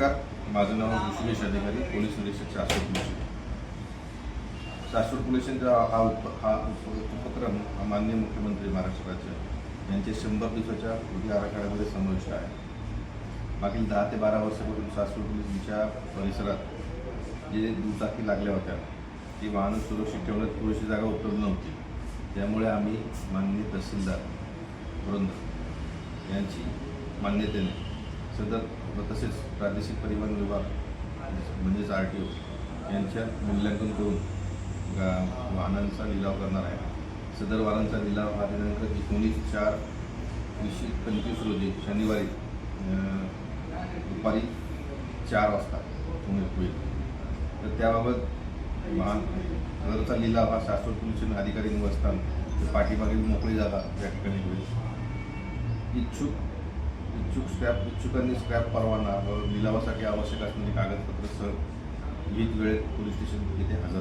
नमस्कार माझं नाव सुरेश अधिकारी पोलीस निरीक्षक शाश्वत मिशन शाश्वत मिशनचा हा उप हा उपक्रम हा माननीय मुख्यमंत्री महाराष्ट्र राज्य यांचे शंभर दिवसाच्या कृती आराखड्यामध्ये समाविष्ट आहे. मागील दहा ते बारा वर्षापासून शाश्वत पोलिसांच्या परिसरात जे दुचाकी लागल्या होत्या ती वाहनं सुरक्षित ठेवण्यात पुरेशी जागा उपलब्ध नव्हती. त्यामुळे आम्ही माननीय तहसीलदार वृंद यांची मान्यतेने सदर व तसेच प्रादेशिक परिवहन विभाग म्हणजेच आर टी ओ यांच्या मूल्यांकन करून गा- वाहनांचा लिलाव करणार आहे सदर वाहनांचा लिलाव हा दिनांक एकोणीस चार वीसशे पंचवीस रोजी शनिवारी दुपारी चार वाजता होईल होईल. तर त्याबाबत वाहन सदरचा लिलाव हा शाश्वत पोल्युशन अधिकारी निवासस्थान ते पाठीमागील मोकळी जागा या ठिकाणी होईल इच्छुक इच्छुक स्क्रॅप इच्छुकांनी स्क्रॅप परवाना व लिलावासाठी आवश्यक असणारी कागदपत्र सह वीज वेळेत पोलीस स्टेशन येथे हजर